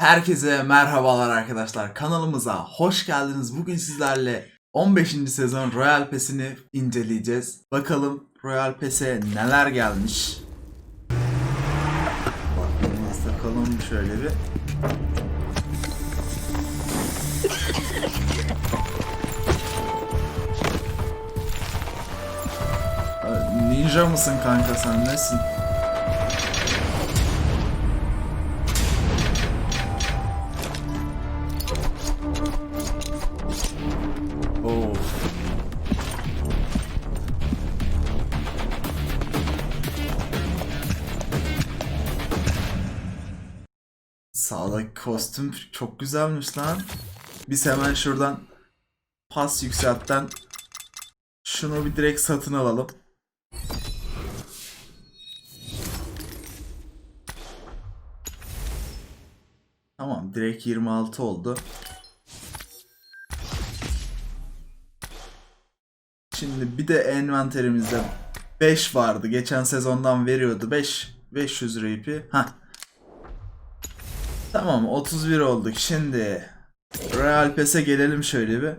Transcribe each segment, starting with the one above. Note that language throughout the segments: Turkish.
Herkese merhabalar arkadaşlar. Kanalımıza hoş geldiniz. Bugün sizlerle 15. sezon Royal Pass'ini inceleyeceğiz. Bakalım Royal Pass'e neler gelmiş. Bakmamız takalım şöyle bir. Ninja mısın kanka sen nesin? Sağdaki kostüm çok güzelmiş lan. Biz hemen şuradan pas yükseltten şunu bir direkt satın alalım. Tamam direkt 26 oldu. Şimdi bir de envanterimizde 5 vardı. Geçen sezondan veriyordu. 5 500 RP. Ha. Tamam 31 olduk. Şimdi Real Pass'e gelelim şöyle bir.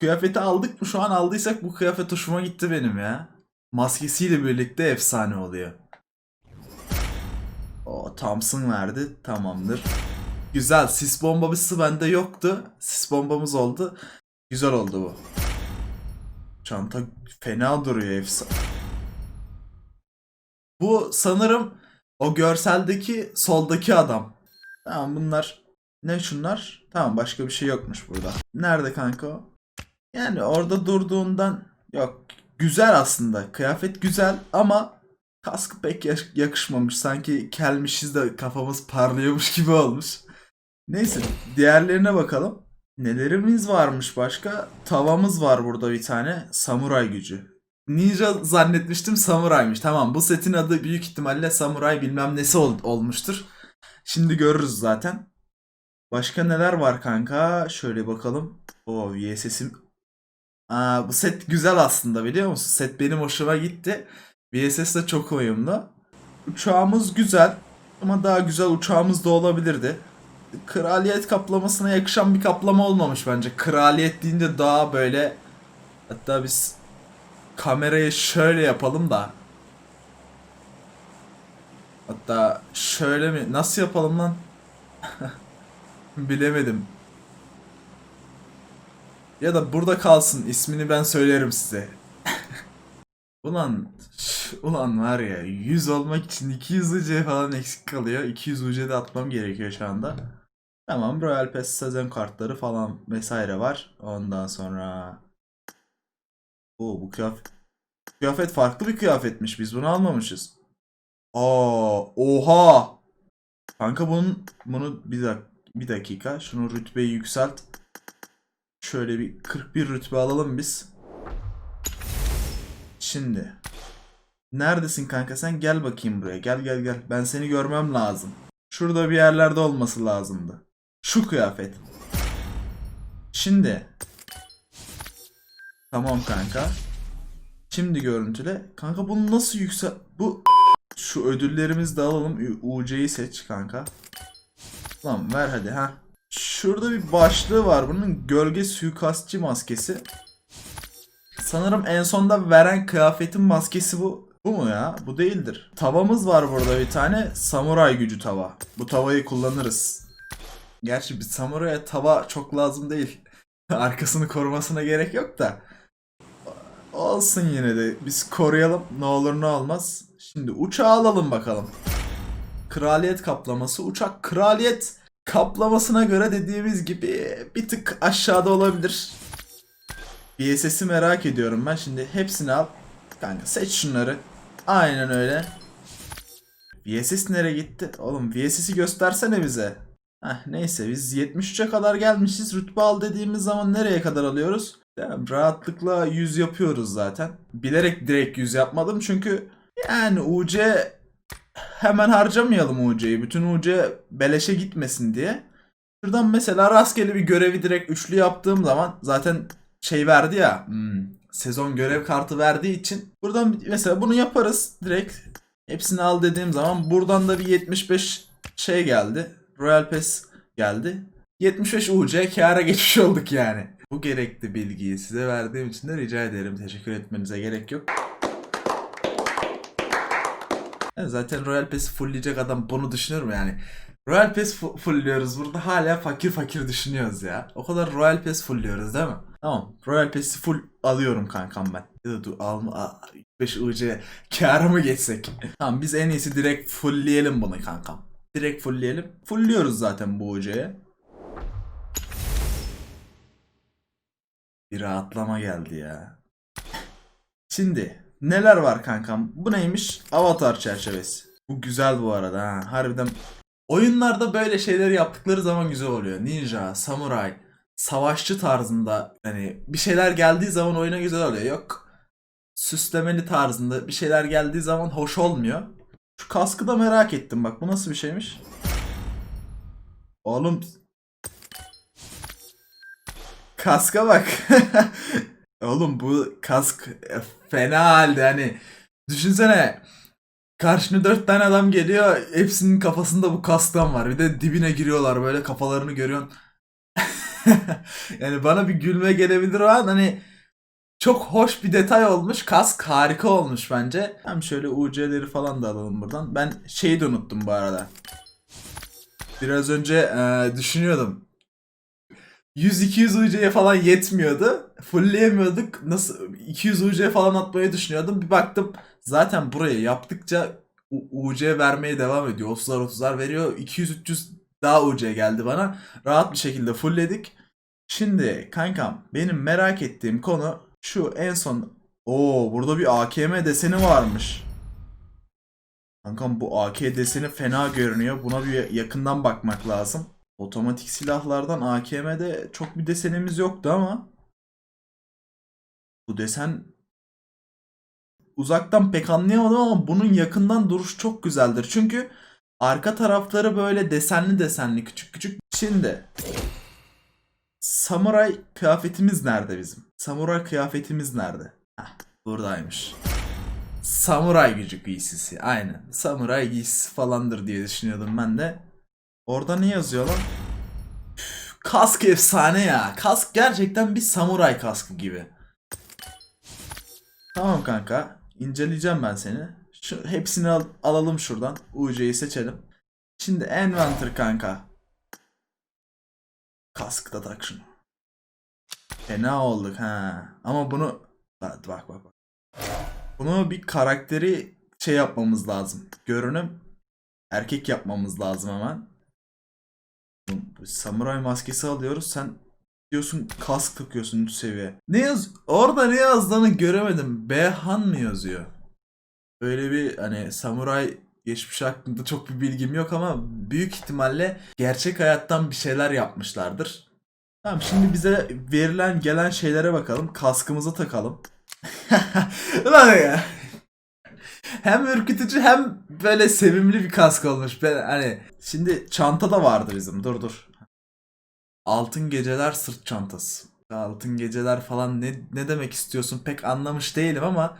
Kıyafeti aldık mı? Şu an aldıysak bu kıyafet hoşuma gitti benim ya. Maskesiyle birlikte efsane oluyor. O Thompson verdi. Tamamdır. Güzel. Sis bombası bende yoktu. Sis bombamız oldu. Güzel oldu bu. Çanta fena duruyor efsane. Bu sanırım o görseldeki soldaki adam. Tamam bunlar ne şunlar? Tamam başka bir şey yokmuş burada. Nerede kanka o? Yani orada durduğundan yok. Güzel aslında. Kıyafet güzel ama kaskı pek yakışmamış. Sanki kelmişiz de kafamız parlıyormuş gibi olmuş. Neyse diğerlerine bakalım. Nelerimiz varmış başka? Tavamız var burada bir tane. Samuray gücü. Ninja zannetmiştim samuraymış. Tamam bu setin adı büyük ihtimalle samuray bilmem nesi ol- olmuştur. Şimdi görürüz zaten. Başka neler var kanka? Şöyle bakalım. O VSS'im. Aa, bu set güzel aslında biliyor musun? Set benim hoşuma gitti. VSS de çok uyumlu. Uçağımız güzel. Ama daha güzel uçağımız da olabilirdi kraliyet kaplamasına yakışan bir kaplama olmamış bence. Kraliyet deyince daha böyle hatta biz kamerayı şöyle yapalım da hatta şöyle mi nasıl yapalım lan bilemedim ya da burada kalsın ismini ben söylerim size ulan ulan var ya 100 olmak için 200 UC falan eksik kalıyor 200 UC de atmam gerekiyor şu anda Tamam Royal Pass sezon kartları falan vesaire var. Ondan sonra Oo, bu kıyafet kıyafet farklı bir kıyafetmiş. Biz bunu almamışız. Aa, oha. Kanka bunun bunu bir dakika, bir dakika. Şunu rütbeyi yükselt. Şöyle bir 41 rütbe alalım biz. Şimdi Neredesin kanka sen? Gel bakayım buraya. Gel gel gel. Ben seni görmem lazım. Şurada bir yerlerde olması lazımdı. Şu kıyafet. Şimdi. Tamam kanka. Şimdi görüntüle. Kanka bunu nasıl yüksel... Bu... Şu ödüllerimizi de alalım. UC'yi seç kanka. Tamam ver hadi ha. Şurada bir başlığı var bunun. Gölge suikastçı maskesi. Sanırım en sonda veren kıyafetin maskesi bu. Bu mu ya? Bu değildir. Tavamız var burada bir tane. Samuray gücü tava. Bu tavayı kullanırız. Gerçi bir samuraya tava çok lazım değil. Arkasını korumasına gerek yok da. Olsun yine de. Biz koruyalım. Ne olur ne olmaz. Şimdi uçağı alalım bakalım. Kraliyet kaplaması. Uçak kraliyet kaplamasına göre dediğimiz gibi bir tık aşağıda olabilir. VSS'i merak ediyorum ben. Şimdi hepsini al. Kanka seç şunları. Aynen öyle. VSS nereye gitti? Oğlum VSS'i göstersene bize. Heh, neyse biz 73'e kadar gelmişiz. Rütbe al dediğimiz zaman nereye kadar alıyoruz? Tamam, rahatlıkla 100 yapıyoruz zaten. Bilerek direkt 100 yapmadım çünkü yani UC hemen harcamayalım UC'yi. Bütün UC beleşe gitmesin diye. Şuradan mesela rastgele bir görevi direkt üçlü yaptığım zaman zaten şey verdi ya hmm, sezon görev kartı verdiği için buradan mesela bunu yaparız direkt hepsini al dediğim zaman buradan da bir 75 şey geldi. Royal Pass geldi. 75 UC kâra geçmiş olduk yani. Bu gerekli bilgiyi size verdiğim için de rica ederim. Teşekkür etmenize gerek yok. Zaten Royal Pass'i fullleyecek adam bunu düşünür mü yani? Royal Pass fu- fullliyoruz burada hala fakir fakir düşünüyoruz ya. O kadar Royal Pass fullliyoruz değil mi? Tamam Royal Pass'i full alıyorum kankam ben. Ya da dur alma 5 UC kâra mı geçsek? tamam biz en iyisi direkt fullleyelim bunu kankam. Direkt fullleyelim. Fullliyoruz zaten bu UC'ye. Bir rahatlama geldi ya. Şimdi neler var kankam? Bu neymiş? Avatar çerçevesi. Bu güzel bu arada ha. Harbiden oyunlarda böyle şeyleri yaptıkları zaman güzel oluyor. Ninja, samuray, savaşçı tarzında hani bir şeyler geldiği zaman oyuna güzel oluyor. Yok süslemeli tarzında bir şeyler geldiği zaman hoş olmuyor. Şu kaskı da merak ettim bak bu nasıl bir şeymiş? Oğlum Kaska bak. Oğlum bu kask e, fena halde hani düşünsene karşına dört tane adam geliyor hepsinin kafasında bu kasktan var bir de dibine giriyorlar böyle kafalarını görüyorsun. yani bana bir gülme gelebilir o an hani çok hoş bir detay olmuş kask harika olmuş bence. Hem şöyle UC'leri falan da alalım buradan. Ben şeyi de unuttum bu arada. Biraz önce e, düşünüyordum. 100-200 UC'ye falan yetmiyordu. Fullleyemiyorduk. Nasıl 200 UC falan atmayı düşünüyordum. Bir baktım zaten buraya yaptıkça U- UC vermeye devam ediyor. 30'lar 30'lar veriyor. 200-300 daha UC geldi bana. Rahat bir şekilde fullledik. Şimdi kankam benim merak ettiğim konu şu en son. Oo burada bir AKM deseni varmış. Kankam bu AK deseni fena görünüyor. Buna bir yakından bakmak lazım. Otomatik silahlardan AKM'de çok bir desenimiz yoktu ama bu desen uzaktan pek anlayamadım ama bunun yakından duruş çok güzeldir. Çünkü arka tarafları böyle desenli desenli küçük küçük. Şimdi samuray kıyafetimiz nerede bizim? Samuray kıyafetimiz nerede? Heh, buradaymış. Samuray gücü giysisi. Aynen. Samuray giysisi falandır diye düşünüyordum ben de. Orada ne yazıyor lan? Üf, Kask efsane ya. Kask gerçekten bir samuray kaskı gibi. Tamam kanka. İnceleyeceğim ben seni. Şu hepsini al- alalım şuradan. UC'yi seçelim. Şimdi Envanter kanka. Kask da tak şunu. Fena olduk ha. Ama bunu bak bak bak. Bunu bir karakteri şey yapmamız lazım. Görünüm erkek yapmamız lazım hemen. Samuray maskesi alıyoruz. Sen diyorsun kask takıyorsun 3 seviye. Ne yaz? Orada ne yazdığını göremedim. Behan mı yazıyor? Böyle bir hani samuray geçmiş hakkında çok bir bilgim yok ama büyük ihtimalle gerçek hayattan bir şeyler yapmışlardır. Tamam şimdi bize verilen gelen şeylere bakalım. Kaskımızı takalım. Ulan ya. Hem ürkütücü hem böyle sevimli bir kask olmuş. Ben hani şimdi çanta da vardı bizim. Dur dur. Altın geceler sırt çantası. Altın geceler falan ne ne demek istiyorsun pek anlamış değilim ama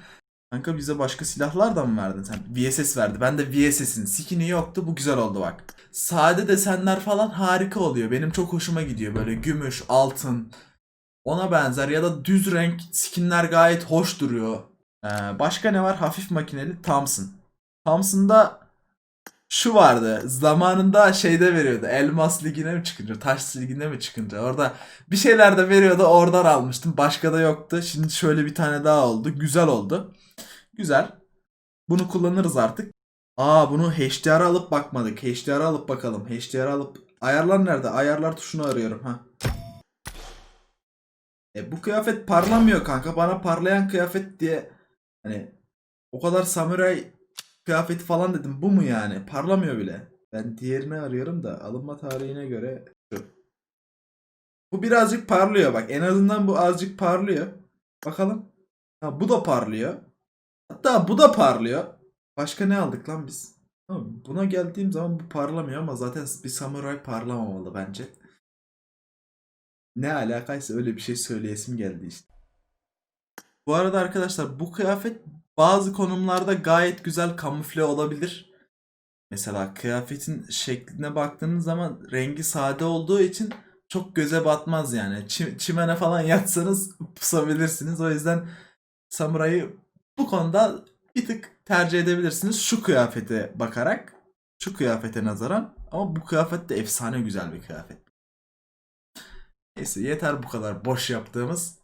kanka bize başka silahlar da mı verdin sen? VSS verdi. Ben de VSS'in skin'i yoktu. Bu güzel oldu bak. Sade desenler falan harika oluyor. Benim çok hoşuma gidiyor. Böyle gümüş, altın ona benzer ya da düz renk skinler gayet hoş duruyor. Ee, başka ne var? Hafif makineli Thompson. Thompson'da şu vardı. Zamanında şeyde veriyordu. Elmas ligine mi çıkınca, taş ligine mi çıkınca. Orada bir şeyler de veriyordu. Oradan almıştım. Başka da yoktu. Şimdi şöyle bir tane daha oldu. Güzel oldu. Güzel. Bunu kullanırız artık. Aa bunu HDR alıp bakmadık. HDR alıp bakalım. HDR alıp ayarlar nerede? Ayarlar tuşunu arıyorum ha. E bu kıyafet parlamıyor kanka. Bana parlayan kıyafet diye hani o kadar samuray kıyafeti falan dedim. Bu mu yani? Parlamıyor bile. Ben diğerini arıyorum da alınma tarihine göre şu. Bu birazcık parlıyor bak. En azından bu azıcık parlıyor. Bakalım. Ha, bu da parlıyor. Hatta bu da parlıyor. Başka ne aldık lan biz? Tamam, buna geldiğim zaman bu parlamıyor ama zaten bir samuray parlamamalı bence. Ne alakaysa öyle bir şey söyleyesim geldi işte. Bu arada arkadaşlar bu kıyafet bazı konumlarda gayet güzel kamufle olabilir. Mesela kıyafetin şekline baktığınız zaman rengi sade olduğu için çok göze batmaz yani. Çi- çimene falan yatsanız pusabilirsiniz. O yüzden samurayı bu konuda bir tık tercih edebilirsiniz şu kıyafete bakarak. Şu kıyafete nazaran. Ama bu kıyafet de efsane güzel bir kıyafet. Neyse yeter bu kadar boş yaptığımız.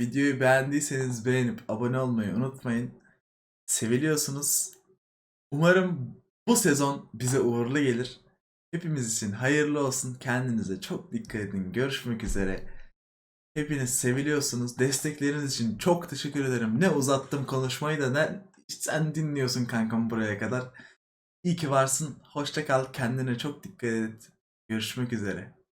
Videoyu beğendiyseniz beğenip abone olmayı unutmayın. Seviliyorsunuz. Umarım bu sezon bize uğurlu gelir. Hepimiz için hayırlı olsun. Kendinize çok dikkat edin. Görüşmek üzere. Hepiniz seviliyorsunuz. Destekleriniz için çok teşekkür ederim. Ne uzattım konuşmayı da ne sen dinliyorsun kankam buraya kadar. İyi ki varsın. Hoşça kal. Kendine çok dikkat et. Görüşmek üzere.